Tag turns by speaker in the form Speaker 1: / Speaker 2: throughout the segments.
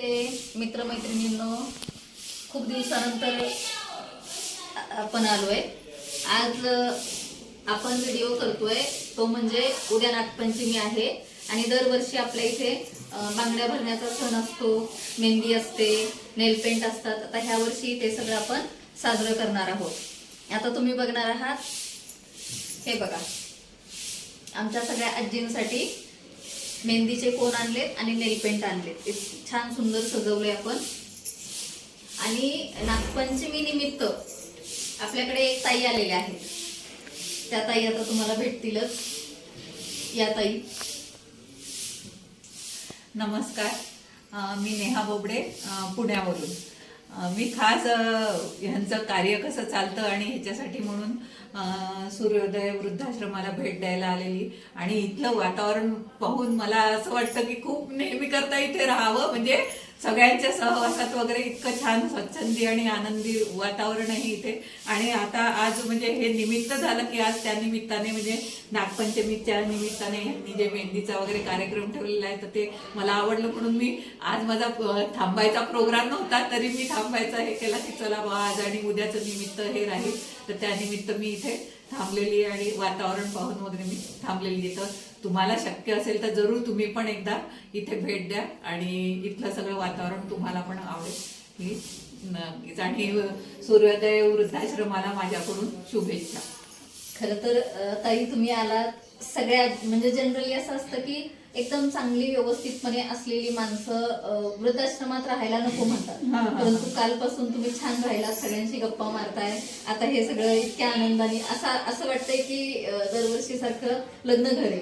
Speaker 1: ते मित्रमैत्रिणींनो. खूप दिवसानंतर आपण आपण आलोय. आज आपण व्हिडिओ करतोय. तो म्हणजे उद्या नागपंचमी आहे आणि दरवर्षी आपल्या इथे बांगड्या भरण्याचा सण असतो मेहंदी असते नेलपेंट असतात. आता ह्या वर्षी ते सगळं आपण साजरं करणार आहोत. आता तुम्ही बघणार आहात हे बघा. आमच्या सगळ्या आजींसाठी मेहंदीचे कोण आणलेत आणि नेलपेंट आणलेत. ते छान सुंदर सजवलंय आपण. आणि नागपंचमी निमित्त आपल्याकडे एक ताई आलेल्या आहेत. त्या ताई आता तुम्हाला भेटतीलच. या ताई.
Speaker 2: नमस्कार. मी नेहा बोबडे पुण्यावरून. मी खास ह्यांचं कार्य कसं चालतं आणि ह्याच्यासाठी म्हणून सूर्योदय वृद्धाश्रमाला भेट द्यायला आलेली. आणि इथलं वातावरण पाहून मला असं वाटतं की खूप नेहमी करता इथे राहावं. म्हणजे सगळ्यांच्या सहवासात वगैरे इतकं छान स्वच्छंदी आणि आनंदी वातावरण आहे इथे. आणि आता आज म्हणजे हे निमित्त झालं की आज त्या निमित्ताने म्हणजे नागपंचमीच्या निमित्ताने ह्यांनी जे मेहंदीचा वगैरे कार्यक्रम ठेवलेला आहे तर ते मला आवडलं. म्हणून मी आज माझा थांबायचा प्रोग्राम नव्हता तरी मी थांबायचा हे केला की चला बा आज आणि उद्याचं निमित्त हे राहील. तर त्या निमित्त मी इथे थांबलेली आणि वातावरण पाहून वगैरे मी थांबलेली आहे. तर तुम्हाला शक्य असेल तर जरूर तुम्ही पण एकदा इथे भेट द्या आणि इथलं सगळं वातावरण तुम्हाला पण आवडेल. ही नक्कीच आणि सूर्योदय वृद्धाश्रमाला माझ्याकडून शुभेच्छा.
Speaker 1: खर तर ताई तुम्ही आलात. सगळ्या म्हणजे जनरली असं असतं की एकदम चांगली व्यवस्थितपणे असलेली माणसं वृद्धाश्रमात राहायला नको म्हणतात. परंतु कालपासून तुम्ही छान राहिलात सगळ्यांशी गप्पा मारताय. आता हे सगळं इतक्या आनंदाने असं असं वाटतंय की दरवर्षी सारखं लग्न घर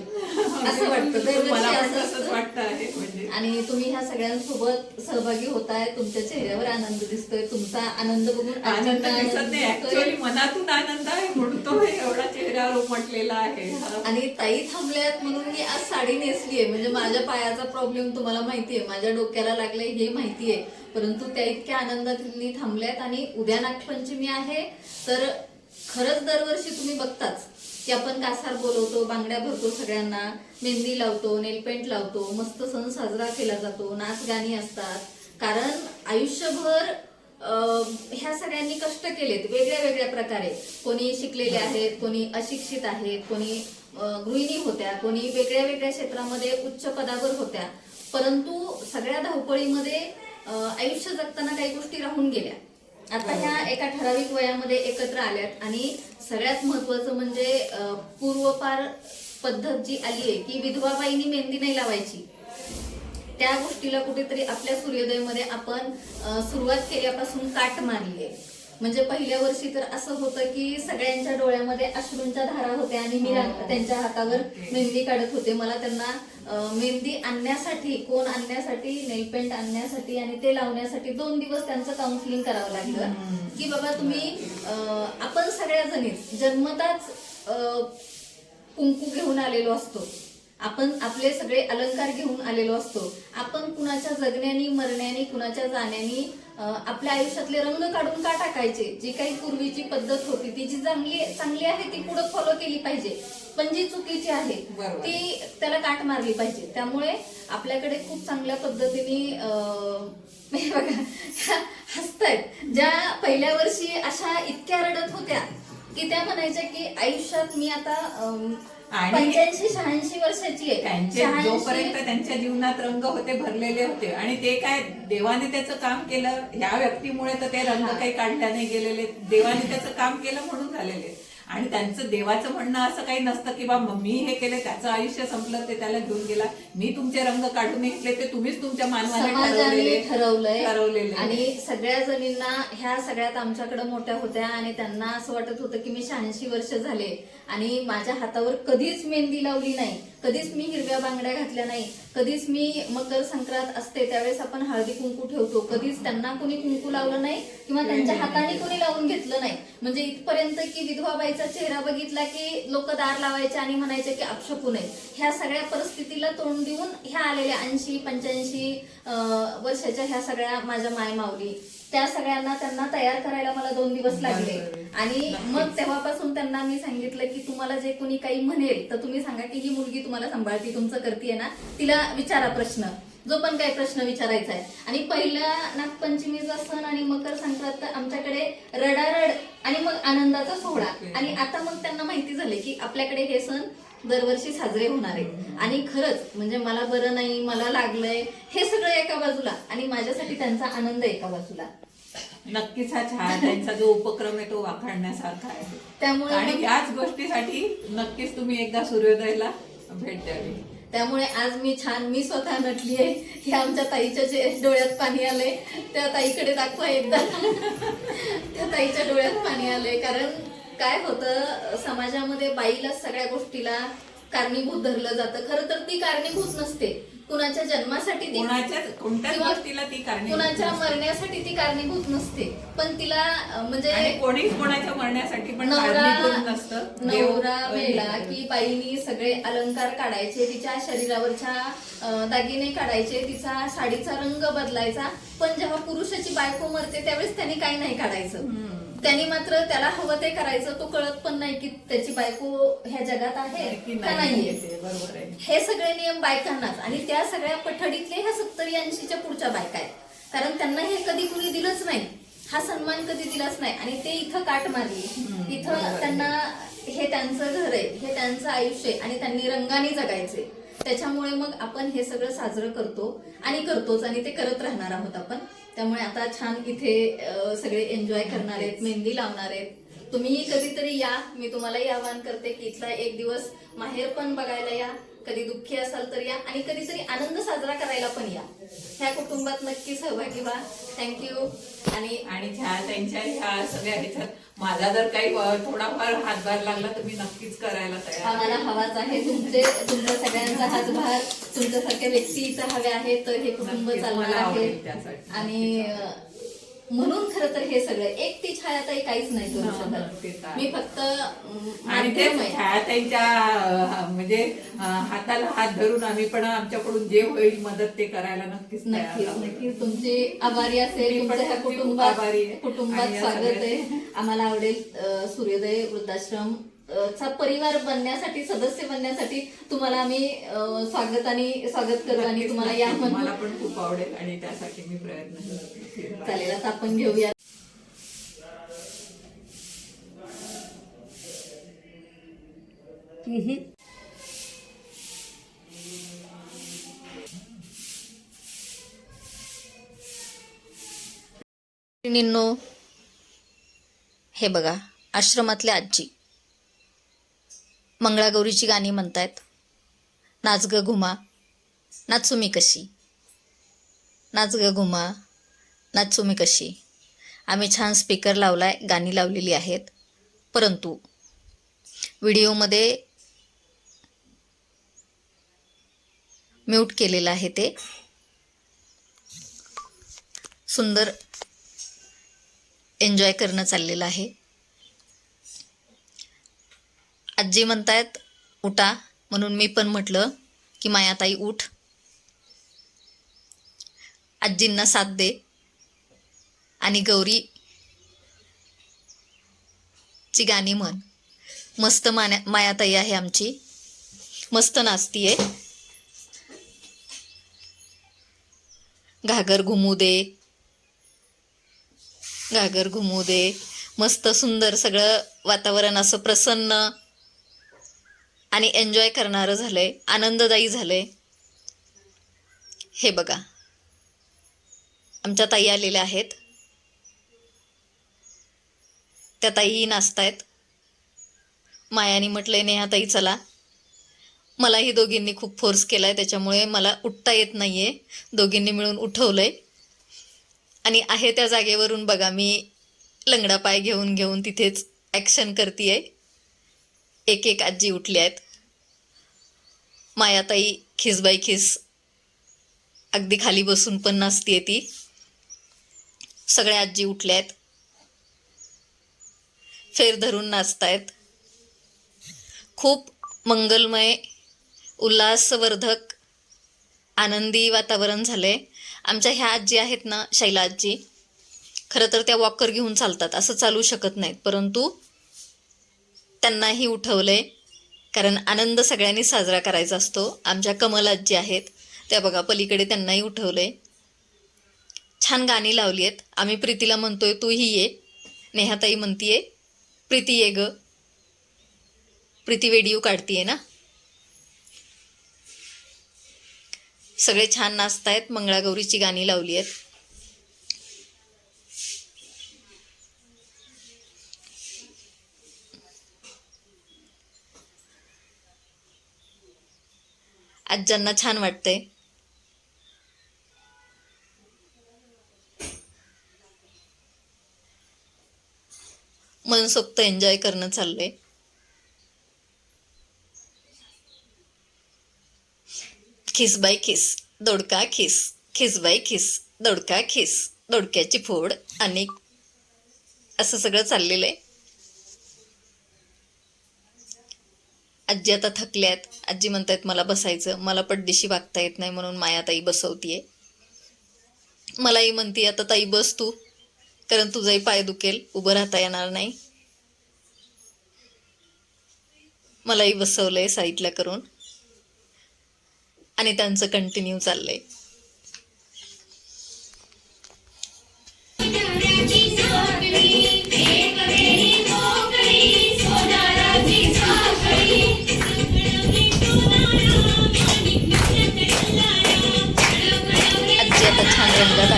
Speaker 1: असं वाटतं. दरवर्षी
Speaker 2: म्हणजे.
Speaker 1: आणि तुम्ही ह्या सगळ्यांसोबत सहभागी होताय. तुमच्या चेहऱ्यावर आनंद दिसतोय. तुमचा आनंद बघून
Speaker 2: आनंद मनातून आनंद आहे म्हणून तो एवढा चेहऱ्यावर उमटलेला आहे.
Speaker 1: आणि ताई थांबल्यात म्हणून मी आज साडी माहितीये म्हणजे माझ्या पायाचा प्रॉब्लेम तुम्हाला माहितीये. माझ्या डोक्याला लागलाय हे माहितीये. परंतु त्या इतक्या आनंदात थांबल्यात आणि उद्या नागपंचमी आहे तर खरंच दरवर्षी तुम्ही बघताच की आपण कासार बोलवतो बांगड्या भरतो सगळ्यांना मेहंदी लावतो नेलपेंट लावतो मस्त सण साजरा केला जातो नाच गाणी असतात. कारण आयुष्यभर ह्या सगळ्यांनी कष्ट केलेत वेगळ्या वेगळ्या प्रकारे. कोणी शिकलेले आहेत कोणी अशिक्षित आहेत कोणी गृहिणी होत्या कोणी वेगळ्या वेगळ्या क्षेत्रामध्ये उच्च पदावर होत्या. परंतु सगळ्या धावपळीमध्ये आयुष्य जगताना काही गोष्टी राहून गेल्या. आता ह्या एका ठराविक वयामध्ये एकत्र आल्यात आणि सगळ्यात महत्वाचं म्हणजे पूर्वपार पद्धत जी आली आहे की विधवा बाईनी मेहंदी नाही लावायची. त्या गोष्टीला कुठेतरी आपल्या सूर्योदयमध्ये आपण सुरुवात केल्यापासून काट मारली आहे. म्हणजे पहिल्या वर्षी तर असं होतं की सगळ्यांच्या डोळ्यामध्ये अश्रूंच्या धारा होत्या आणि मी रा- त्यांच्या हातावर मेहंदी काढत होते. मला त्यांना मेहंदी आणण्यासाठी कोण आणण्यासाठी नेलपेंट आणण्यासाठी आणि ते लावण्यासाठी दोन दिवस त्यांचं काउन्सिलिंग करावं लागलं. की बाबा तुम्ही आपण सगळ्या जणीच जन्मताच कुंकू घेऊन आलेलो असतो. आपण आपले सगळे अलंकार घेऊन आलेलो असतो. आपण कुणाच्या जगण्यानी मरण्यानी कुणाच्या जाण्यानी आपल्या आयुष्यातले रंग काढून का टाकायचे? जी काही पूर्वीची पद्धत होती ती जी चांगली चांगली आहे ती पुढे फॉलो केली पाहिजे. पण जी चुकीची आहे. ती त्याला काट मारली पाहिजे. त्यामुळे आपल्याकडे खूप चांगल्या पद्धतीने बघा हसतायत. ज्या पहिल्या वर्षी अशा इतक्या रडत होत्या की त्या म्हणायच्या की आयुष्यात मी आता
Speaker 2: आणि-
Speaker 1: पंच्याऐंशी शहाऐंशी वर्षाची आहे
Speaker 2: त्यांचे
Speaker 1: 86
Speaker 2: जोपर्यंत त्यांच्या जीवनात रंग होते भरलेले होते. आणि ते काय देवाने त्याचं काम केलं ह्या व्यक्तीमुळे तर ते रंग काही काढल्या नाही गेलेले देवाने त्याचं काम केलं म्हणून झालेले. आणि त्यांचं देवाचं म्हणणं असं काही नसतं की बा मी हे केलं त्याचं आयुष्य संपलं ते त्याला घेऊन गेला. मी तुमचे रंग काढून घेतले ते तुम्हीच तुमच्या मानवाने
Speaker 1: ठरवलंय.
Speaker 2: ठरवलेले.
Speaker 1: आणि सगळ्या जणींना ह्या सगळ्यात आमच्याकडे मोठ्या होत्या आणि त्यांना असं वाटत होतं की मी शहाऐंशी वर्ष झाले आणि माझ्या हातावर कधीच मेहंदी लावली नाही. कधीच मी हिरव्या बांगड्या घातल्या नाही. कधीच मी मकर संक्रांत असते त्यावेळेस आपण हळदी कुंकू ठेवतो. कधीच त्यांना कोणी कुंकू लावलं नाही किंवा त्यांच्या हाताने कोणी लावून घेतलं नाही. म्हणजे इथपर्यंत की विधवा बाईचा चेहरा बघितला की लोक दार लावायचे आणि म्हणायचे की अपशकू नये ह्या सगळ्या परिस्थितीला तोंड देऊन ह्या आलेल्या ऐंशी पंच्याऐंशी वर्षाच्या ह्या सगळ्या माझ्या माय माऊली. त्या सगळ्यांना त्यांना तयार करायला मला दोन दिवस लागले. आणि मग तेव्हापासून त्यांना मी सांगितलं की तुम्हाला जे कोणी काही म्हणेल तर तुम्ही सांगा की ही मुलगी तुम्हाला सांभाळती तुमचं करतीये ना? तिला विचारा प्रश्न. जो पण काही प्रश्न विचारायचा आहे. आणि पहिल्या नागपंचमीचा सण आणि मकर संक्रांत आमच्याकडे रडारड आणि मग आनंदाचा सोहळा. आणि आता मग त्यांना माहिती झाले की आपल्याकडे हे सण दरवर्षी साजरे होणार आहे. आणि खरंच म्हणजे मला बरं नाही मला लागलंय हे सगळं एका बाजूला. आणि माझ्यासाठी त्यांचा आनंद एका बाजूला.
Speaker 2: नक्कीच हा छान. त्यांचा जो उपक्रम आहे तो वाखाणण्यासारखा आहे.
Speaker 1: त्यामुळे
Speaker 2: आणि याच गोष्टीसाठी नक्कीच तुम्ही एकदा सूर्योदयला भेट द्यावी.
Speaker 1: त्यामुळे आज मी छान मी स्वतः नटलीये हे आमच्या ताईच्या जे डोळ्यात पाणी आलंय त्या ताईकडे दाखवा एकदा. त्या ताईच्या डोळ्यात पाणी आलंय. कारण काय होतं समाजामध्ये बाईला सगळ्या गोष्टीला कारणीभूत धरलं जातं. खरं तर ती कारणीभूत नसते. कुणाच्या जन्मासाठी ती
Speaker 2: कोणाच्या कोणत्याच
Speaker 1: किंवा
Speaker 2: गोष्टीला ती कारणी
Speaker 1: कुणाच्या मरण्यासाठी ती कारणीभूत नसते. पण तिला अं, म्हणजे
Speaker 2: आणि कोणीच कोणाच्या मरण्यासाठी पण कारणीभूत नसतं. देव-
Speaker 1: नवरा मेला की बाईनी सगळे अलंकार काढायचे तिच्या शरीरावरच्या अं, दागिने काढायचे तिचा साडीचा रंग बदलायचा. पण जेव्हा पुरुषाची बायको मरते त्यावेळेस त्यांनी काही नाही काढायचं.
Speaker 2: हम्म.
Speaker 1: त्यांनी मात्र त्याला हवं ते करायचं तो कळत पण नाही की त्याची बायको ह्या जगात आहे
Speaker 2: की
Speaker 1: का
Speaker 2: नाही
Speaker 1: नाहीये.
Speaker 2: ते बरोबर आहे.
Speaker 1: हे सगळे नियम बायकांनाच. आणि त्या सगळ्या पठडीतले ह्या सत्तरी ऐंशीच्या पुढच्या बायका आहेत. कारण त्यांना हे कधी कुणी दिलंच नाही. हा सन्मान कधी दिलाच नाही. आणि ते इथं काट मारली इथं. त्यांना हे त्यांचं घर आहे हे त्यांचं आयुष्य आहे आणि त्यांनी रंगाने जगायचे त्याच्यामुळे मग आपण हे सगळं साजरं करतो आणि करतोच आणि ते करत राहणार आहोत आपण. त्यामुळे आता छान इथे सगळे एन्जॉय करणार आहेत मेहंदी लावणार आहेत. तुम्हीही कधीतरी या मी तुम्हालाही आवाहन करते की इथला एक दिवस माहेर पण बघायला या. कधी दुःखी असाल तर या आणि कधीतरी आनंद साजरा करायला पण या. ह्या कुटुंबात नक्की सहभागी व्हा. थँक्यू आणि
Speaker 2: आणि ह्या त्यांच्या ह्या सगळ्या ह्याच्यात माझा जर काही थोडाफार हातभार लागला तर मी नक्कीच करायला तयार.
Speaker 1: आम्हाला हवाच आहे. तुमचे तुमच्या सगळ्यांचा हातभार तुमच्यासारख्या व्यक्ती इथं हव्या आहेत तर हे कुटुंब चालणार
Speaker 2: मला
Speaker 1: आहे. आणि म्हणून खरं तर हे सगळं एक ती छायाताई काहीच नाही करू शकत. मी फक्त
Speaker 2: आणि ते. छायाताईंच्या म्हणजे हाताला हात धरून आम्ही पण आमच्याकडून जे होईल मदत ते करायला नक्कीच.
Speaker 1: नक्कीच तुमची आभारी असेल कुटुंबात. कुटुंबात स्वागत आहे आम्हाला आवडेल सूर्योदय वृद्धाश्रम चा परिवार बनण्यासाठी सदस्य बनण्यासाठी तुम्हाला आम्ही स्वागत आणि स्वागत करतो आणि तुम्हाला या
Speaker 2: मला पण खूप आवडेल आणि त्यासाठी मी प्रयत्न करते.
Speaker 1: चालेल आता आपण घेऊया. निन्नो हे बघा आश्रमातल्या आजी. मंगळागौरीची गाणी म्हणतायत. नाच ग घुमा. नाचू मी कशी. नाच ग घुमा. नाचू मी कशी? आम्ही छान स्पीकर लावला आहे गाणी लावलेली आहेत. परंतु व्हिडिओमध्ये म्यूट केलेलं आहे ते. सुंदर एन्जॉय करणं चाललेलं आहे. आजी म्हणतायत उठा. म्हणून मी पण म्हटलं की मायाताई उठ. आजींना साथ दे. आणि गौरी ची गाणी म्हण. मस्त मान्या मायाताई आहे आमची. मस्त नाचतीये. घागर घुमू दे. घागर घुमू दे. मस्त सुंदर सगळं वातावरण असं प्रसन्न आणि एन्जॉय करणारं झालंय. आनंददायी झालंय. हे बघा. आमच्या ताई आलेल्या आहेत. त्या ताईही नाचतायत. मायानी म्हटलंय नेहा ताई चला. मलाही दोघींनी खूप फोर्स केला आहे त्याच्यामुळे मला उठता येत नाही आहे दोघींनी मिळून उठवलं आहे आणि आहे त्या जागेवरून बघा मी लंगडा पाय घेऊन घेऊन तिथेच ॲक्शन करतीये. एक एक आजी उठली आहेत. मायाताई खिसबाई खिस अगदी खाली बसून पण नाचतीये ती. सगळ्या आजी उठल्या आहेत. फेर धरून नाचतायत. खूप मंगलमय उल्हासवर्धक आनंदी वातावरण झालंय. आमच्या ह्या आजी आहेत ना शैला आजी. खरं तर त्या वॉकर घेऊन चालतात असं चालू शकत नाहीत. परंतु त्यांनाही उठवलंय कारण आनंद सगळ्यांनी साजरा करायचा असतो. आमच्या कमलाजी आहेत त्या बघा पलीकडे त्यांनाही उठवलंय. छान गाणी लावली आहेत आम्ही प्रीतीला म्हणतोय तूही ये. नेहाताई म्हणतीये प्रीती ये ग. प्रीती व्हिडिओ काढतीये ना? सगळे छान नाचतायत मंगळागौरीची गाणी लावली आहेत आज्जांना छान वाटतंय. मनसोक्त एन्जॉय करणं चाललंय. खिस बाय खिस दोडका खिस खिस बाय खिस दोडका खिस दोडक्याची फोड आणि असं सगळं चाललेलं आहे आजी आता थकल्यात आजी म्हणतायत मला बसायचं मला पड्डीशी वागता येत नाही म्हणून माया ताई बसवतीये. मलाही म्हणते आता ताई बस तू. कारण तुझाही पाय दुखेल उभं राहता येणार नाही. मलाही बसवलंय साईडला करून. आणि त्यांचं कंटिन्यू चाललंय. आजी आता छान रंगात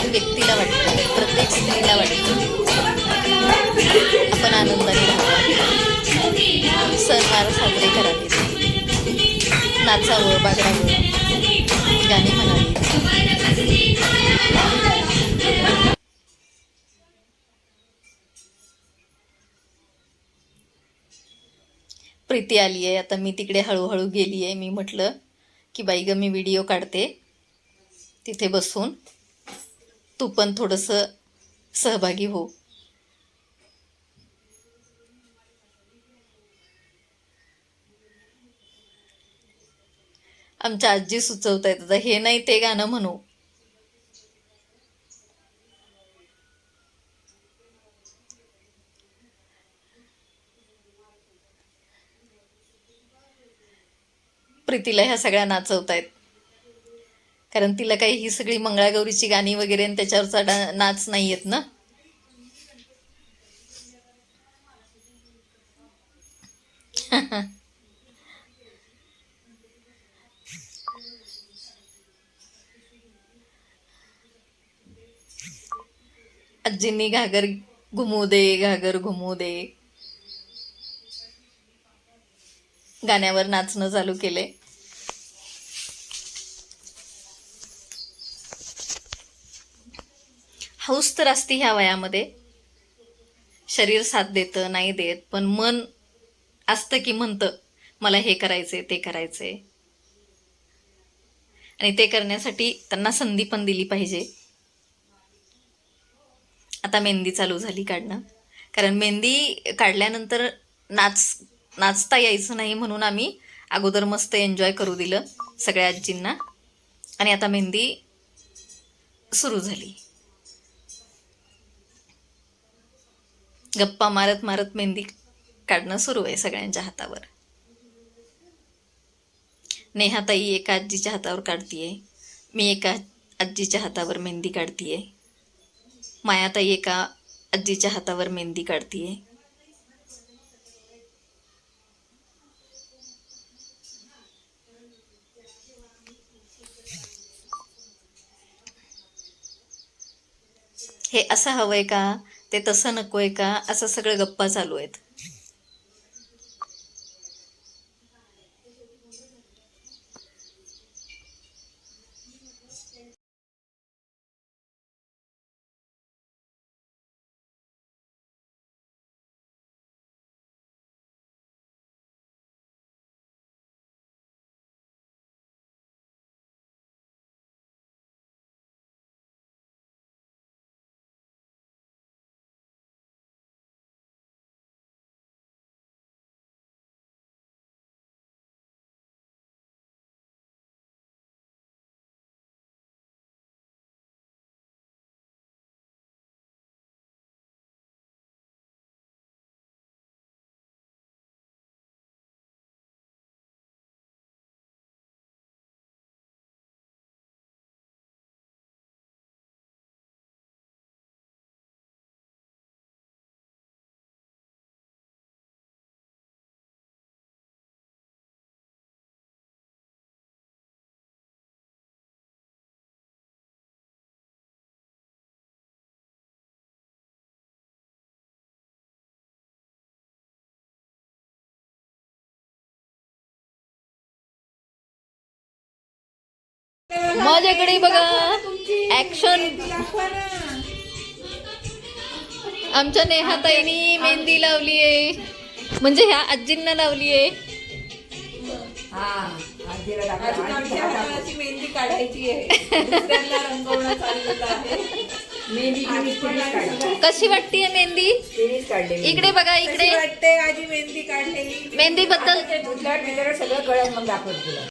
Speaker 1: प्रत्येक व्यक्तीला वाटतं. प्रत्येक स्त्रीला वाटतं. आपण आनंदाने राहावं सणवार साजरे करावे. नाचावं बागडावं गाणी म्हणावी. प्रीती आली आहे. आता मी तिकडे हळूहळू गेली आहे. मी म्हटलं की बाई ग मी व्हिडिओ काढते. तिथे बसून. तू पण थोडंसं सहभागी हो. आमच्या आजी सुचवत आहेत आता हे नाही ते गाणं म्हणू. प्रीतीला ह्या सगळ्या नाचवत आहेत कारण तिला काही ही सगळी मंगळागौरीची गाणी वगैरे आणि त्याच्यावरचा डा नाच नाही येत ना. आजींनी घागर घुमू दे घागर घुमू दे. गाण्यावर नाचणं चालू केले हौस तर असते ह्या वयामध्ये. शरीर साथ देतं नाही देत पण मन असतं की म्हणतं मला हे करायचंय ते करायचंय. आणि ते करण्यासाठी त्यांना संधी पण दिली पाहिजे. आता मेहंदी चालू झाली काढणं. कारण मेहंदी काढल्यानंतर नाच नाचता यायचं नाही म्हणून आम्ही अगोदर मस्त एन्जॉय करू दिलं सगळ्या आजींना. आणि आता मेहंदी सुरू झाली. गप्पा मारत मारत मेहंदी काढणं सुरू आहे सगळ्यांच्या हातावर. नेहाताई एका आजीच्या हातावर काढतीये. मी एका आजीच्या हातावर मेहंदी काढतीये. मायाताई एका आजीच्या हातावर मेहंदी काढतीये. हे असं हवंय का? ते तसं नको आहे का? असं सगळं गप्पा चालू आहेत. माझ्याकडे बघा. ऍक्शन आमच्या नेहाताईनी मेहंदी लावलीये म्हणजे ह्या आजींना
Speaker 2: मेहंदी काढायची आहे. आहे.
Speaker 1: कशी वाटतीये मेहंदी? इकडे बघा इकडे.
Speaker 2: वाटते माझी मेहंदी काढलेली?
Speaker 1: मेहंदी बद्दल
Speaker 3: सगळं कळत मग दाखवत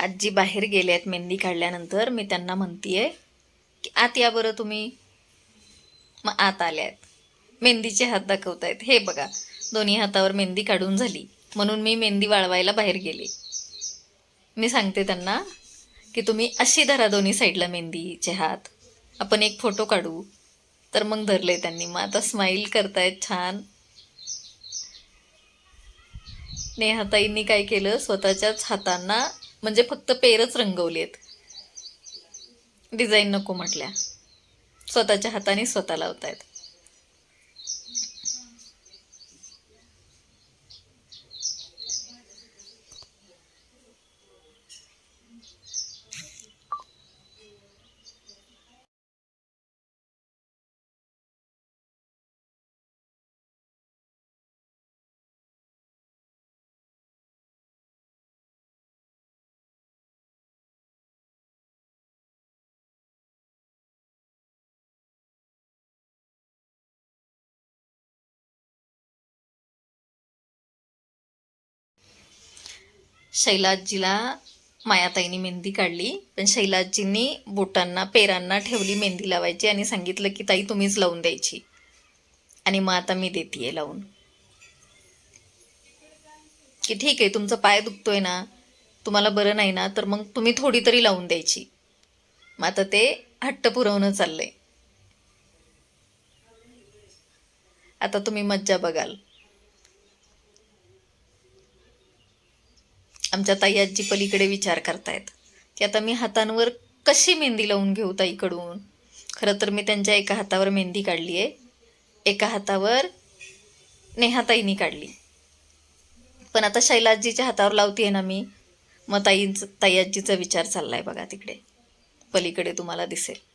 Speaker 1: आजी बाहेर गेल्या आहेत मेहंदी काढल्यानंतर. मी त्यांना म्हणतीये की आत या बरं तुम्ही. मग आत आल्या आहेत. मेहंदीचे हात दाखवतायत हे बघा दोन्ही हातावर मेहंदी काढून झाली. म्हणून मी मेहंदी वाळवायला बाहेर गेले. मी सांगते त्यांना की तुम्ही अशी धरा दोन्ही साईडला मेहंदीचे हात. आपण एक फोटो काढू. तर मग धरले त्यांनी. मग आता स्माईल करतायत छान. नेहाताईंनी काय केलं? स्वतःच्याच हातांना म्हणजे फक्त पेरच रंगवलेत. डिझाईन नको म्हटल्या. स्वतःच्या हाताने स्वतः लावतायत. शैलाजीला मायाताईनी मेहंदी काढली. पण शैलाजींनी बोटांना पेरांना ठेवली मेहंदी लावायची आणि सांगितलं की ताई तुम्हीच लावून द्यायची. आणि मग आता मी देते लावून. की ठीक आहे तुमचा पाय दुखतोय ना तुम्हाला बरं नाही ना तर मग तुम्ही थोडी तरी लावून द्यायची. मग आता ते हट्ट पुरवणं चाललंय. आता तुम्ही मज्जा बघाल. आमच्या ताई आजी पलीकडे विचार करतायत. की आता मी हातांवर कशी मेहंदी लावून घेऊ ताईकडून? खरं तर मी त्यांच्या एका हातावर मेहंदी काढली आहे. एका हातावर नेहाताईनी काढली. पण आता शैलाजीच्या हातावर लावतीये ना मी मग ताईंचं ताई आजीचा विचार चाललाय बघा तिकडे. पलीकडे तुम्हाला दिसेल.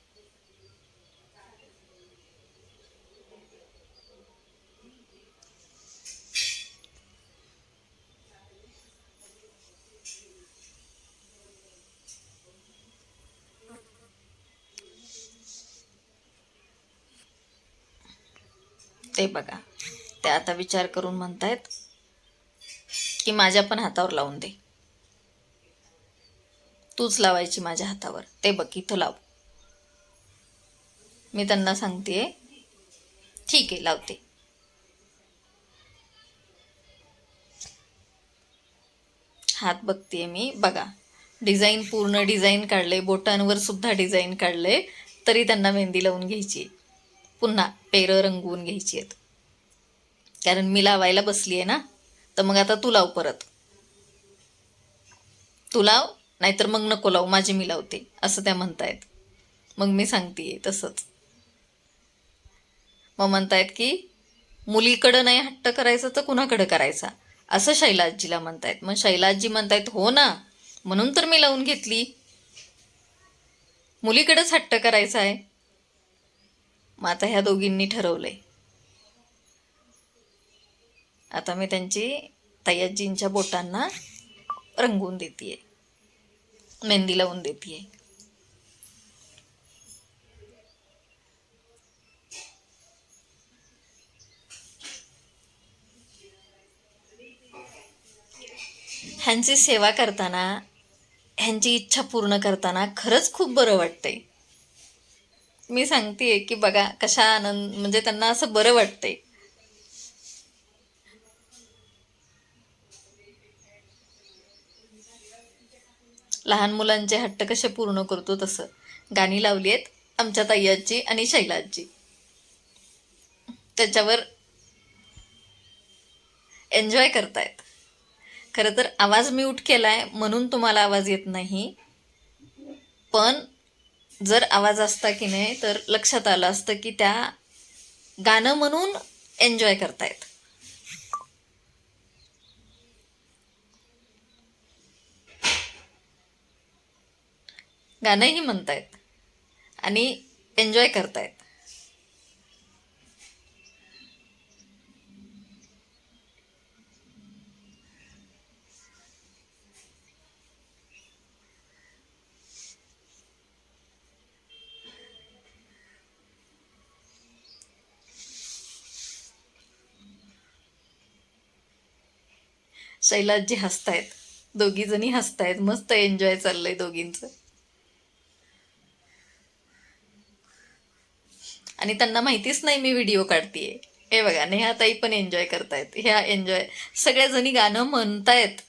Speaker 1: ते बघा. ते आता विचार करून म्हणतायत की माझ्या पण हातावर लावून दे. तूच लावायची माझ्या हातावर. ते बघ इथं लाव. मी त्यांना सांगतेय ठीक आहे लावते. हात बघतेय मी. बघा डिझाईन पूर्ण डिझाईन काढले बोटांवर सुद्धा डिझाईन काढले तरी त्यांना मेहंदी लावून घ्यायची आहे. पुन्हा पेरं रंगवून घ्यायची आहेत. कारण मी लावायला बसली आहे ना तर मग आता तू लाव परत. तू लाव नाहीतर मग नको लावू माझी मी लावते असं त्या म्हणतायत. मग मी सांगते तसंच. मग म्हणतायत की मुलीकडं नाही हट्ट करायचा तर कुणाकडं करायचा? असं शैलाजीला म्हणतायत. मग शैलाजी म्हणतायत हो ना म्हणून तर मी लावून घेतली. मुलीकडंच हट्ट करायचा आहे मग आता ह्या दोघींनी ठरवलंय. आता मी त्यांची तयाजींच्या बोटांना रंगवून देते मेहंदी लावून देते ह्यांची सेवा करताना ह्यांची इच्छा पूर्ण करताना खरंच खूप बरं वाटतंय. मी सांगतेय की बघा कशा आनंद म्हणजे त्यांना असं बरं वाटतंय. लहान मुलांचे हट्ट कसे पूर्ण करतो तसं. गाणी लावली आहेत आमच्या ताईयाची आणि शैलाजी. त्याच्यावर एन्जॉय करतायत. खरं तर आवाज म्यूट आहे म्हणून तुम्हाला आवाज येत नाही. पण जर आवाज असता की नाही तर लक्षात आलं असतं की त्या गाणं म्हणून एन्जॉय करतायत. गाणंही म्हणतायत आणि एन्जॉय करतायत. शैलाजी हसतायत. दोघीजणी हसतायत. मस्त एन्जॉय चाललंय दोघींचं. आणि त्यांना माहितीच नाही मी व्हिडिओ काढतीये. हे बघा नेहाताई पण एन्जॉय करतायत. ह्या एन्जॉय सगळ्याजणी गाणं म्हणतायत.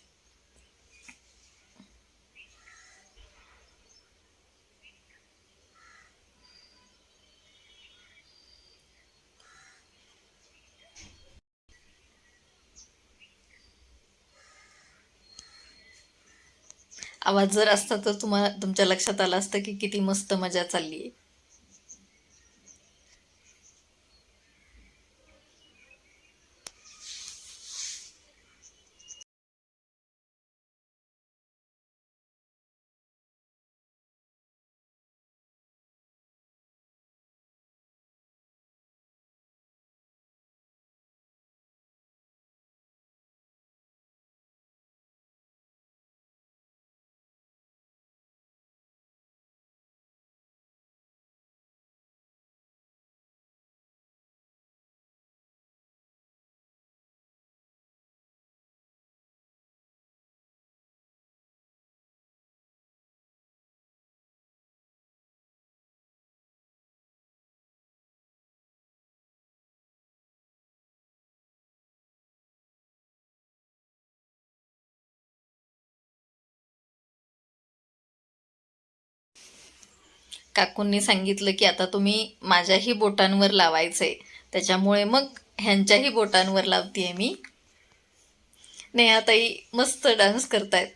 Speaker 1: आवाज जर असता तर तुम्हाला तुमच्या लक्षात आलं असतं की किती मस्त मजा चालली आहे काकूंनी सांगितलं की आता तुम्ही माझ्याही बोटांवर लावायचंय. त्याच्यामुळे मग ह्यांच्याही बोटांवर लावतीये मी. नेहाताई मस्त डान्स करतायत.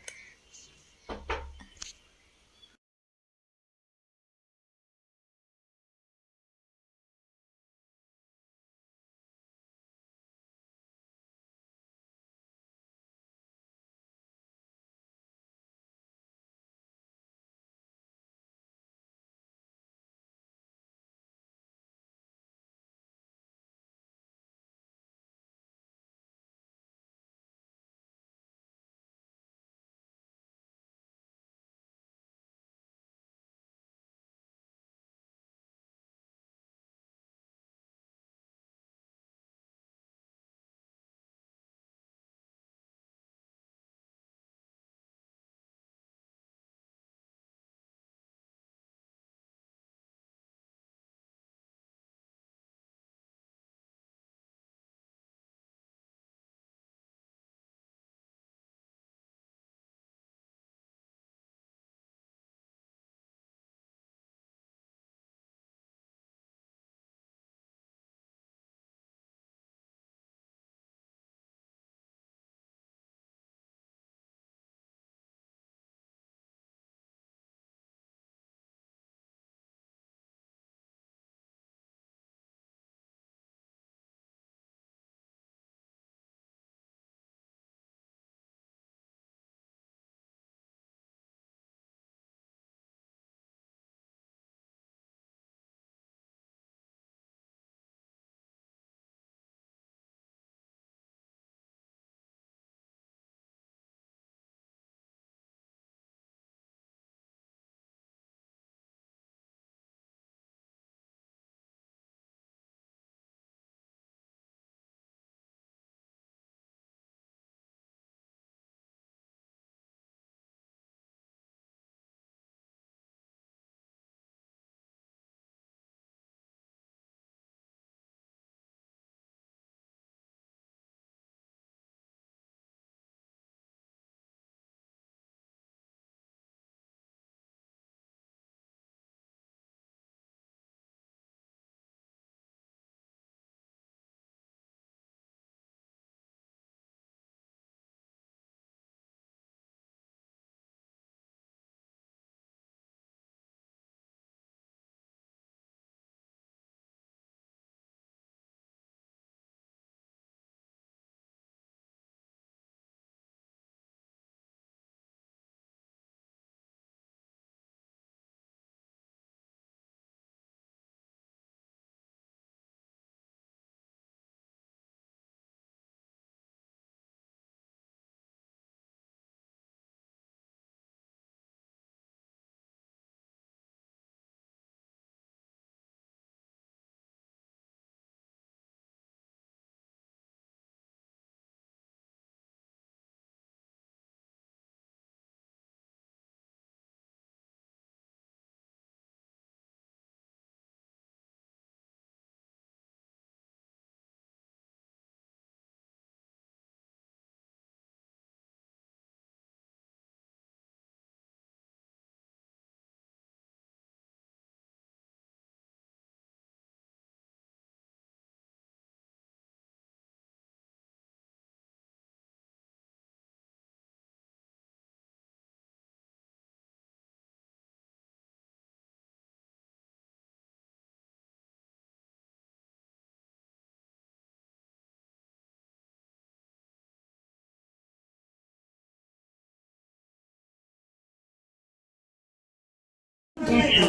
Speaker 3: 为什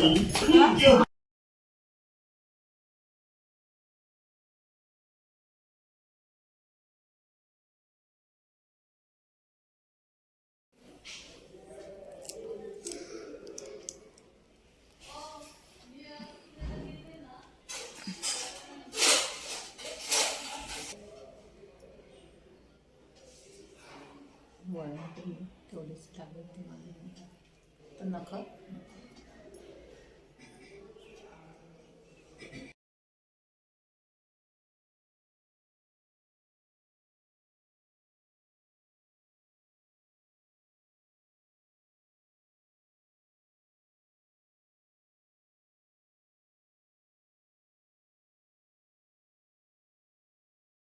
Speaker 3: 么？
Speaker 2: 怎？